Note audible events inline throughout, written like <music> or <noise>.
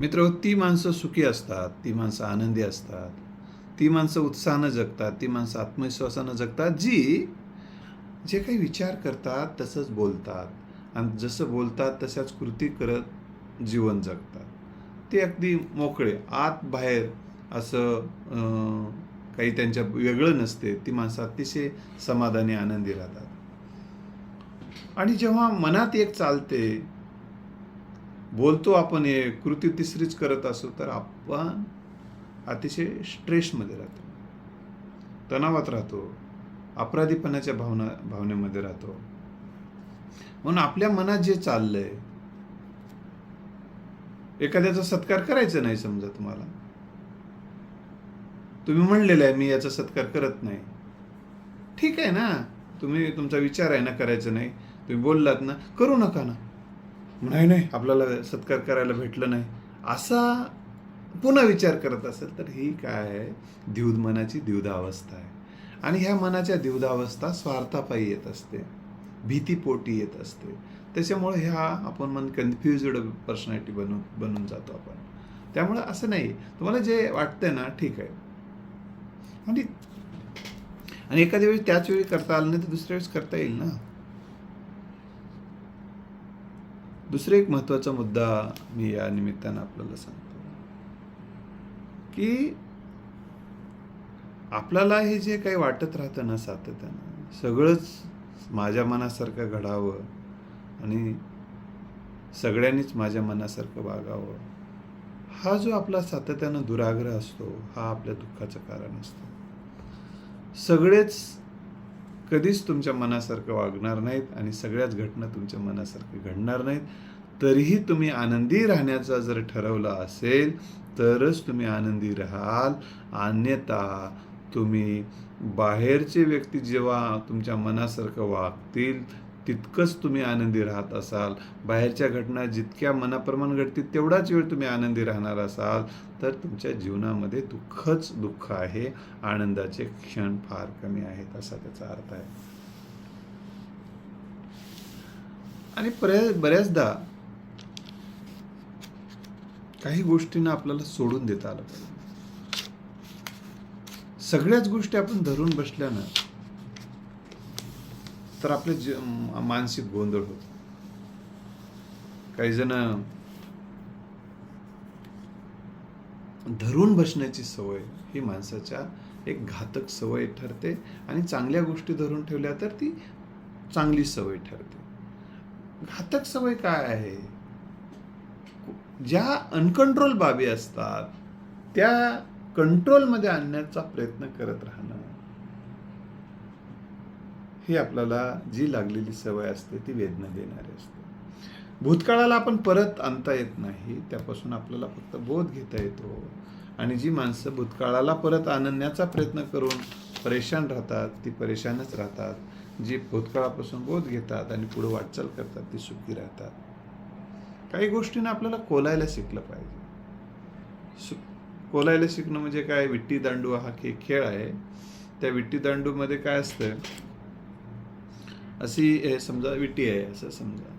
मित्र ती माणसं सुखी असतात ती माणसं आनंदी असतात ती माणसं उत्साहानं जगतात ती माणसं आत्मविश्वासानं जगतात जी जे काही विचार करतात तसंच बोलतात. आणि जसं बोलतात तशाच कृती करत जीवन जगतात. ते अगदी मोकळे आत बाहेर असं काही त्यांच्या वेगळं नसते ती माणसं अतिशय समाधानी आनंदी राहतात. आणि जेव्हा मनात एक चालते बोलतो आपण हे कृती तिसरीच करत असू तर आपण अतिशय स्ट्रेसमध्ये राहतो. तणावात राहतो अपराधीपणाच्या भावना भावनेमध्ये राहतो. म्हणून आपल्या मनात जे चाललंय एखाद्याचा सत्कार करायचा नाही समजा तुम्हाला. तुम्ही म्हणलेलं आहे मी याचा सत्कार करत नाही. ठीक आहे ना? तुम्ही तुमचा विचार आहे ना करायचा नाही. तुम्ही बोललात ना करू नका ना. नाही नाही. आपल्याला सत्कार करायला भेटलं नाही. असा पुन्हा विचार करत असेल तर ही काय आहे? द्यूद मनाची द्यूधावस्था आहे. आणि ह्या मनाच्या द्यूधावस्था स्वार्थापायी येत असते. भीतीपोटी येत असते. त्याच्यामुळे ह्या आपण मन कन्फ्युजड पर्सनॅलिटी बनून बनून जातो आपण. त्यामुळे असं नाही. तुम्हाला जे वाटतंय ना ठीक आहे. आणि आणि एखाद्या वेळी त्याच वेळी करता आलं नाही तर दुसऱ्या वेळेस करता येईल ना? दुसरा एक महत्त्वाचा मुद्दा मी या निमित्तानं आपल्याला सांगतो. की आपल्याला हे जे काही वाटत राहतं ना सातत्यानं सगळंच माझ्या मनासारखं घडावं आणि सगळ्यांनीच माझ्या मनासारखं वागावं हा जो आपला सातत्यानं दुराग्रह असतो हा आपल्या दुःखाचं कारण असतं. सगळेच कधीच तुमच्या मनासारखं वागणार नाहीत आणि सगळ्याच घटना तुमच्या मनासारखं घडणार नाहीत. तरीही तुम्ही आनंदी राहण्याचा जर ठरवलं असेल तरच तुम्ही आनंदी राहाल. अन्यथा तुम्ही बाहेरचे व्यक्ती जेव्हा तुमच्या मनासारखं वागतील तितकंच तुम्ही आनंदी राहत असाल. बाहेरच्या घटना जितक्या मनाप्रमाण घडतील तेवढाच वेळ तुम्ही आनंदी राहणार असाल. तर तुमच्या जीवनामध्ये दुःखच दुःख आहे. आनंदाचे क्षण फार कमी आहेत असा त्याचा अर्थ आहे. आणि बऱ्याचदा काही गोष्टींना आपल्याला सोडून देता आलं पाहिजे. सगळ्याच गोष्टी आपण धरून बसल्यानं तर आपले ज मानसिक गोंधळ होतो. काही जण धरून बसण्याची सवय ही माणसाच्या एक घातक सवय ठरते आणि चांगल्या गोष्टी धरून ठेवल्या तर ती चांगली सवय ठरते. घातक सवय काय आहे? ज्या अनकंट्रोल बाबी असतात त्या कंट्रोलमध्ये आणण्याचा प्रयत्न करत राहणं ही आपल्याला जी लागलेली सवय असते ती वेदना देणारी असते. भूतकाळाला आपण परत आणता येत नाही त्यापासून आपल्याला फक्त बोध घेता येतो. आणि जी माणसं भूतकाळाला परत आणण्याचा प्रयत्न करून परेशान राहतात ती परेशानच राहतात. जी भूतकाळापासून बोध घेतात आणि पुढे वाटचाल करतात ती सुखी राहतात. काही गोष्टींना आपल्याला कोलायला शिकलं पाहिजे. सु कोलायला शिकणं म्हणजे काय? विट्टी दांडू हा खे खेळ आहे. त्या विट्टी दांडूमध्ये काय असतं? अशी समजा विटी आहे असं समजा.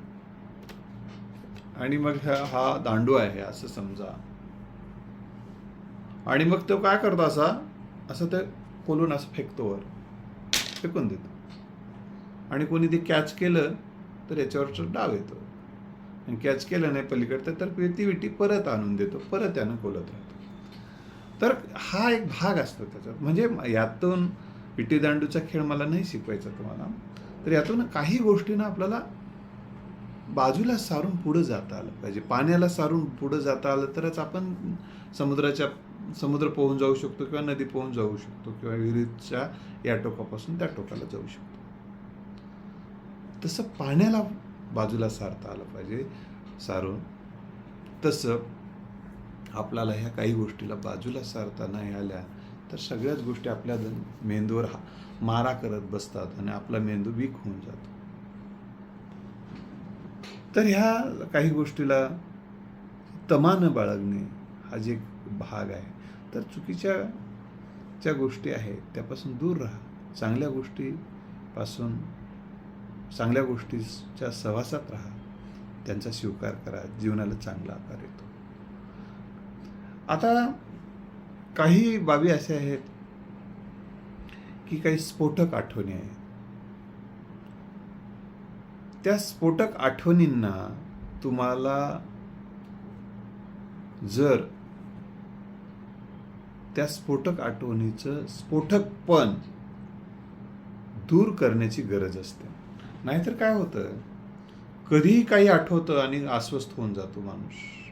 आणि मग हा हा दांडू आहे असं समजा. आणि मग तो काय करतो असा? असं ते खोलून असं फेकतो वर. फेकून देतो. आणि कोणी ते कॅच केलं तर याच्यावरचं डाव येतो. आणि कॅच केलं नाही पलीकडचं तर ती विटी परत आणून देतो. परत त्यानं खोलत राहतो. तर हा एक भाग असतो त्याच्यात. म्हणजे यातून विटी दांडूचा खेळ मला नाही शिकवायचा तुम्हाला. तर यातून काही गोष्टींना आपल्याला बाजूला सारून पुढं जाता आलं पाहिजे. पाण्याला सारून पुढं जाता आलं तरच आपण समुद्राच्या समुद्र पोहून जाऊ शकतो किंवा नदी पोहून जाऊ शकतो किंवा विहिरीच्या या टोकापासून त्या टोकाला जाऊ शकतो. तसं पाण्याला बाजूला सारता आलं पाहिजे. सारून तसं आपल्याला ह्या काही गोष्टीला बाजूला सारता नाही आल्या तर सगळ्याच गोष्टी आपल्या मेंदूवर हा मारा करत बसतात आणि आपला मेंदू वीक होऊन जातो. तर ह्या काही गोष्टीला तमानं बाळगणे हा जे भाग आहे. तर चुकीच्या ज्या गोष्टी आहेत त्यापासून दूर राहा. चांगल्या गोष्टीपासून चांगल्या गोष्टीच्या सहवासात राहा. त्यांचा स्वीकार करा. जीवनाला चांगला आकार येतो. आता काही बाबी अशा आहेत की काही स्फोटक आठवणी आहेत. त्या स्फोटक आठवणींना तुम्हाला जर त्या स्फोटक आठवणीचं स्फोटकपण दूर करण्याची गरज असते. नाहीतर काय होतं? कधीही काही आठवतं आणि अस्वस्थ होऊन जातो माणूस.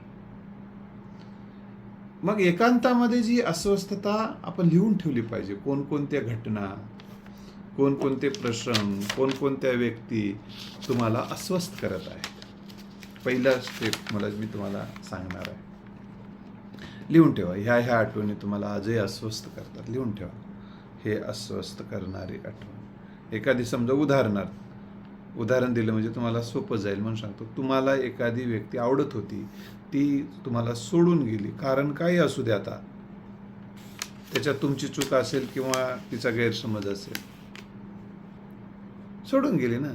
मग एकांतामध्ये जी अस्वस्थता आपण लिहून ठेवली पाहिजे कोणकोणत्या घटना कोणकोणते प्रसंग कोणकोणत्या व्यक्ती तुम्हाला अस्वस्थ करत आहे पहिला स्टेप मला मी तुम्हाला सांगणार आहे. लिहून ठेवा. ह्या ह्या आठवणी तुम्हाला आजही अस्वस्थ करतात. लिहून ठेवा. हे अस्वस्थ करणारी आठवण. एखादी समजा उदाहरणार्थ उदाहरण दिलं म्हणजे तुम्हाला सोपं जाईल म्हणून सांगतो. तुम्हाला एखादी व्यक्ती आवडत होती ती तुम्हाला सोडून गेली. कारण काही असू दे आता. त्याच्यात तुमची चूक असेल किंवा तिचा गैरसमज असेल. सोडून गेली ना.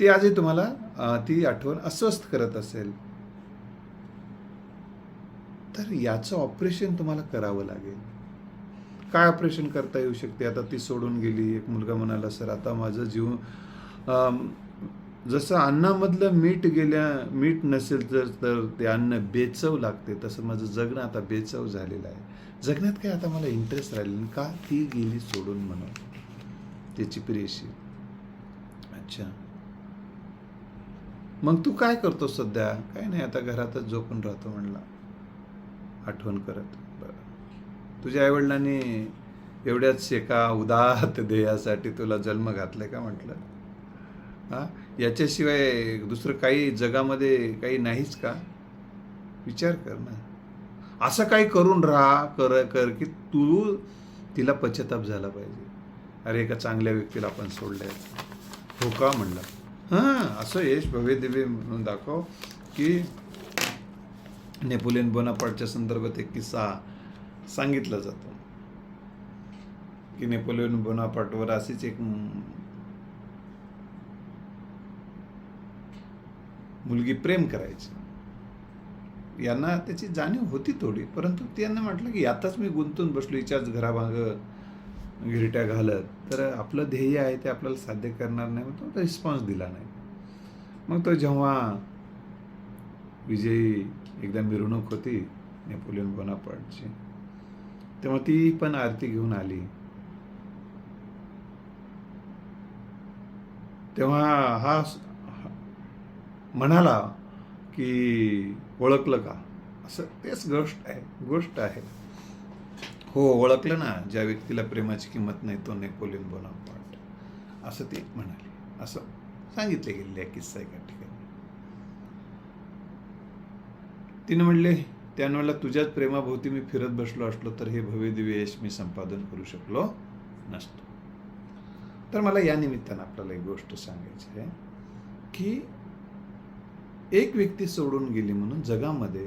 ती आजही तुम्हाला ती आठवण अस्वस्थ करत असेल. तर याचं ऑपरेशन तुम्हाला करावं लागेल. काय ऑपरेशन करता येऊ शकते? आता ती सोडून गेली. एक मुलगा म्हणाला सर आता माझं जीव जसं अन्नामधलं मीठ गेल्या मीठ नसेल तर तर ते अन्न बेचव लागते. तसं माझं जगणं आता बेचव झालेलं आहे. जगण्यात काय आता मला इंटरेस्ट राहिला का ती गेली सोडून म्हणून? त्याची प्रियशी अच्छा. मग तू काय करतो सध्या? काय नाही आता घरातच झोपून राहतो म्हणला. आठवण करत. बरं. तुझ्या आईवडिलांनी एवढ्याच शेका उदात ध्येयासाठी तुला जन्म घातलाय का म्हटलं? हां? याच्याशिवाय दुसरं काही जगामध्ये काही नाहीच का? विचार कर ना. असं काही करून राहा कर कर की तू तिला पश्चाताप झाला पाहिजे. अरे एका चांगल्या व्यक्तीला आपण सोडलंय. हो का म्हणला? हां असं यश भव्य दिव्य म्हणून दाखव की नेपोलियन बोनापार्टच्या संदर्भात एक किस्सा सांगितला जातो. की नेपोलियन बोनापार्टवर अशीच एक मुलगी प्रेम करायची. यांना त्याची जाणीव होती थोडी परंतु त्यांना म्हटलं की यातच मी गुंतून बसलो हिच्याच घरामाग गिरट्या घालत. तर आपलं ध्येय आहे ते आपल्याला साध्य करणार नाही मग तो रिस्पॉन्स दिला नाही. मग तो जेव्हा विजयी एकदा मिरवणूक होती नेपोलियन बोनापार्टची तेव्हा ती पण आरती घेऊन आली. तेव्हा हा- म्हणाला की ओळखलं का? असं तेच गोष्ट आहे गोष्ट आहे. हो ओळखलं ना ज्या व्यक्तीला प्रेमाची किंमत नाही तो नेपोलियन बोनापार्ट. असं ते म्हणाली. असं सांगितले गेलेले आहे किस्सा एका ठिकाणी. तिने म्हणले त्यानं तुझ्याच प्रेमाभोवती मी फिरत बसलो असलो तर हे भव्यदिव्य यश मी संपादन करू शकलो नसतो. तर मला या निमित्तानं आपल्याला एक गोष्ट सांगायची आहे की एक व्यक्ती सोडून गेली म्हणून जगामध्ये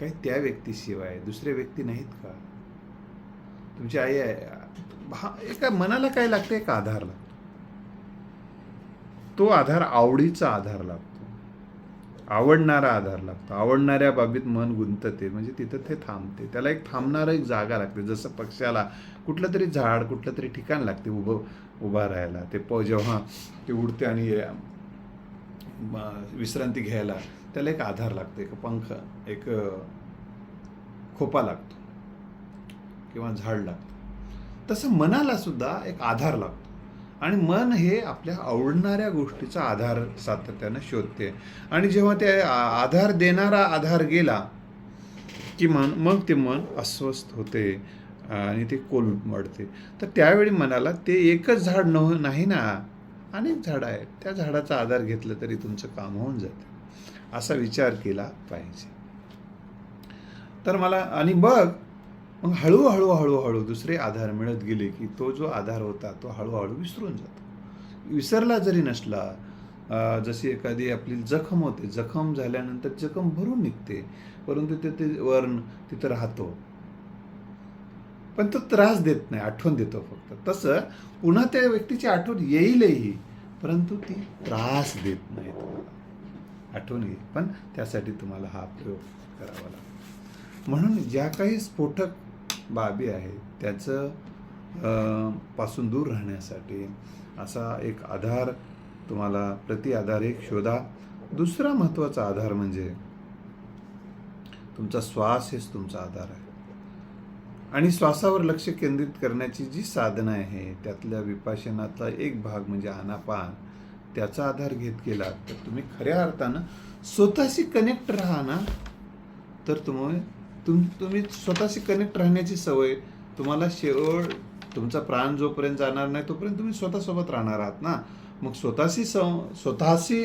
काही त्या व्यक्तीशिवाय दुसऱ्या व्यक्ती नाहीत का? तुमची आई आहे. हा एका मनाला काय लागतं? एक आधार लागतो. तो आधार आवडीचा आधार लागतो. आवडणारा आधार लागतो. आवडणाऱ्या बाबीत मन गुंतते. म्हणजे तिथं ते थांबते. त्याला एक थांबणारं एक जागा लागते. जसं पक्ष्याला कुठलं तरी झाड कुठलं तरी ठिकाण लागते उभं उभा राहायला. ते प जेव्हा ते उडते आणि विश्रांती घ्यायला त्याला एक आधार लागतो एक पंख एक खोपा लागतो किंवा झाड लागतं. तसं मनाला सुद्धा एक आधार लागतो. आणि मन हे आपल्या आवडणाऱ्या गोष्टीचा आधार सातत्यानं शोधते. आणि जेव्हा ते आ- आधार देणारा आधार गेला की मन मग ते मन अस्वस्थ होते आणि ते कोल वाढते तर त्यावेळी मनाला ते एकच झाड न नाही ना अनेक झाडं आहेत. त्या झाडाचा आधार घेतलं तरी तुमचं काम होऊन जाते. असा विचार केला पाहिजे. तर मला आणि बघ मग हळूहळू हळूहळू दुसरे आधार मिळत गेले की तो जो आधार होता तो हळूहळू विसरून जातो. विसरला जरी नसला जशी एखादी आपली जखम होते जखम झाल्यानंतर जखम भरून निघते. परंतु ते ते वर्ण तिथं राहतो. पण तो त्रास देत नाही आठवण देतो फक्त. तसं पुन्हा त्या व्यक्तीची आठवण येईलही परंतु ती त्रास देत नाही तुम्हाला. आठवण येईल पण त्यासाठी तुम्हाला हा प्रयोग करावा लागतो. म्हणून ज्या काही स्फोटक बाबी आहेत त्याचं पासून दूर राहण्यासाठी असा एक आधार तुम्हाला प्रति आधार एक शोधा. दुसरा महत्त्वाचा आधार म्हणजे तुमचा श्वास हेच तुमचा आधार आहे. आणि श्वासावर लक्ष केंद्रित करण्याची जी साधनं आहे त्यातल्या विपाशनाचा एक भाग म्हणजे आनापान त्याचा आधार घेत गेला तर तुम्ही खऱ्या अर्थानं स्वतःशी कनेक्ट राहा ना. तर तुम्ही तुम तुम्ही स्वतःशी कनेक्ट राहण्याची सवय तुम्हाला शेवट तुमचा प्राण जोपर्यंत जाणार नाही तोपर्यंत तुम्ही स्वतःसोबत राहणार आहात ना. मग स्वतःशी सं स्वतःशी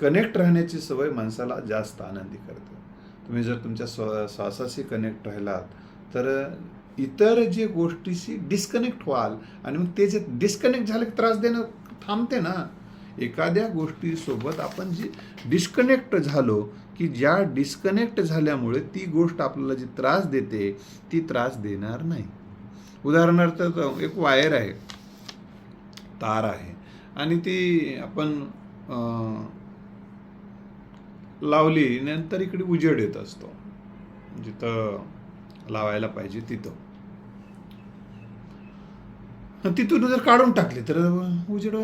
कनेक्ट राहण्याची सवय माणसाला जास्त आनंदी करते. तुम्ही जर तुमच्या स्व श्वासाशी कनेक्ट राहिलात तर इतर जे गोष्टीशी डिस्कनेक्ट व्हाल आणि मग ते जे डिस्कनेक्ट झाले की त्रास देणं थांबते ना. एखाद्या गोष्टीसोबत आपण जी डिस्कनेक्ट झालो की ज्या डिस्कनेक्ट झाल्यामुळे ती गोष्ट आपल्याला जी त्रास देते ती त्रास देणार नाही. उदाहरणार्थ एक वायर आहे तार आहे आणि ती आपण लावली नंतर इकडे उजेड येत असतो. जिथं लावायला पाहिजे तिथं. तिथून जर काढून टाकले तर उजेड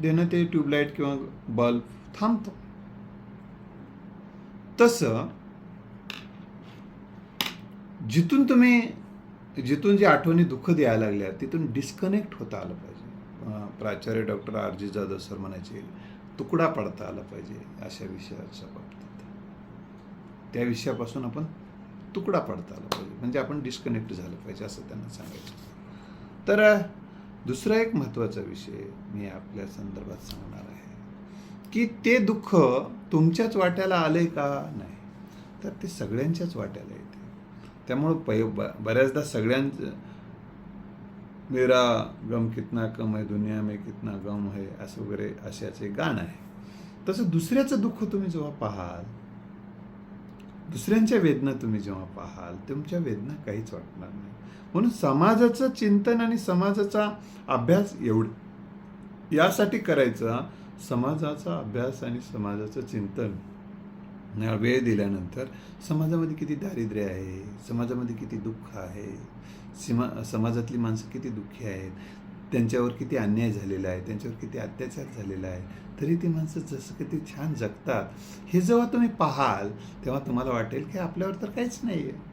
देणं ते ट्यूबलाईट किंवा बल्ब थांबतो. तसं जिथून तुम्ही जिथून जी आठवणी दुःख द्यायला लागल्या तिथून डिस्कनेक्ट होता आलं पाहिजे. प्राचार्य doctor R G Jadhav sir म्हणायचे तुकडा पडता आला पाहिजे अशा विषयाच्या बाबतीत. त्या विषयापासून आपण तुकडा पडता आला पाहिजे. म्हणजे आपण डिस्कनेक्ट झालं पाहिजे असं त्यांना सांगायचं. तर दुसरा एक महत्त्वाचा विषय मी आपल्या संदर्भात सांगणार आहे की ते दुःख तुमच्याच वाट्याला आले का नाही? तर ते सगळ्यांच्याच वाट्याला येते. त्यामुळं पै ब- बऱ्याचदा सगळ्यांचं मेरा गम कितना कम है दुनिया में कितना गम है असं वगैरे अशाचे गाणं आहे. तसं दुसऱ्याचं दुःख तुम्ही जेव्हा पाहाल दुसऱ्यांच्या वेदना तुम्ही जेव्हा पाहाल तुमच्या वेदना काहीच वाटणार नाही. म्हणून समाजाचं चिंतन आणि समाजाचा अभ्यास एवढ. यासाठी करायचा समाजाचा अभ्यास आणि समाजाचं चिंतन. वेळ दिल्यानंतर समाजामध्ये किती दारिद्र्य आहे समाजामध्ये किती दुःख आहे सीमा समाजातली माणसं किती दुःखी आहेत त्यांच्यावर किती अन्याय झालेला आहे त्यांच्यावर किती अत्याचार झालेला आहे तरी ती माणसं जसं किती छान जगतात हे जेव्हा तुम्ही पाहाल तेव्हा तुम्हाला वाटेल की आपल्यावर तर काहीच नाही आहे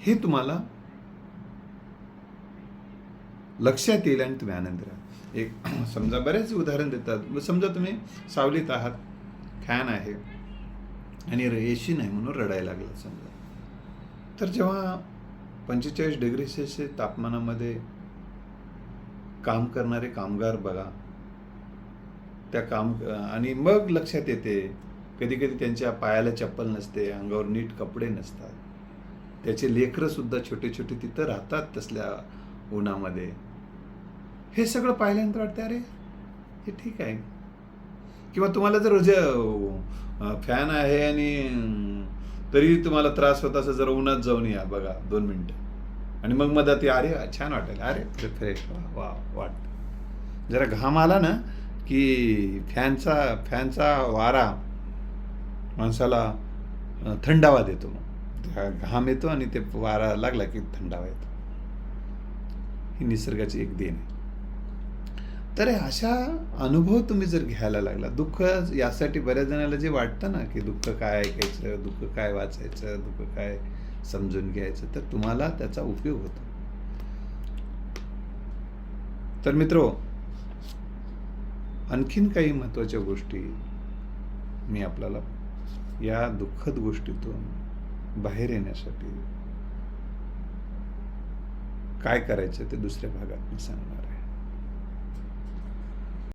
हे तुम्हाला लक्षात येईल आणि तुम्ही आनंद राहा एक <clears throat> समजा बरेच उदाहरण देतात. समजा तुम्ही सावलीत आहात फॅन आहे आणि एसी नाही म्हणून रडायला लागला समजा. तर जेव्हा पंचेचाळीस डिग्री सेल्सिअस तापमानामध्ये काम करणारे कामगार बघा त्या काम आणि मग लक्षात येते कधी कधी त्यांच्या पायाला चप्पल नसते अंगावर नीट कपडे नसतात. त्याचे लेकरंसुद्धा छोटे छोटे तिथं राहतात तसल्या उन्हामध्ये. हे सगळं पाहिल्यानंतर वाटतं अरे हे ठीक आहे. किंवा तुम्हाला जर फॅन आहे आणि तरी तुम्हाला त्रास होत असं जरा उन्हात जाऊन या बघा दोन मिनटं. आणि मग मधात या, अरे छान वाटेल. अरे फ्रेश वा वा वाट. जरा घाम आला ना की फॅनचा फॅनचा वारा माणसाला थंडावा देतो. मग घाम येतो आणि ते वारा लागला की थंडावा येतो. ही निसर्गाची एक देण आहे. तर अशा अनुभव तुम्ही जर घ्यायला लागला दुःख यासाठी बऱ्याच जणाला जे वाटतं ना की दुःख काय ऐकायचं दुःख काय वाचायचं दुःख काय समजून घ्यायचं तर तुम्हाला त्याचा उपयोग होतो. तर मित्रो आणखीन काही महत्त्वाच्या गोष्टी मी आपल्याला या दुःखद गोष्टीतून बाहेर येण्यासाठी काय करायचं ते दुसऱ्या भागात मी सांगणार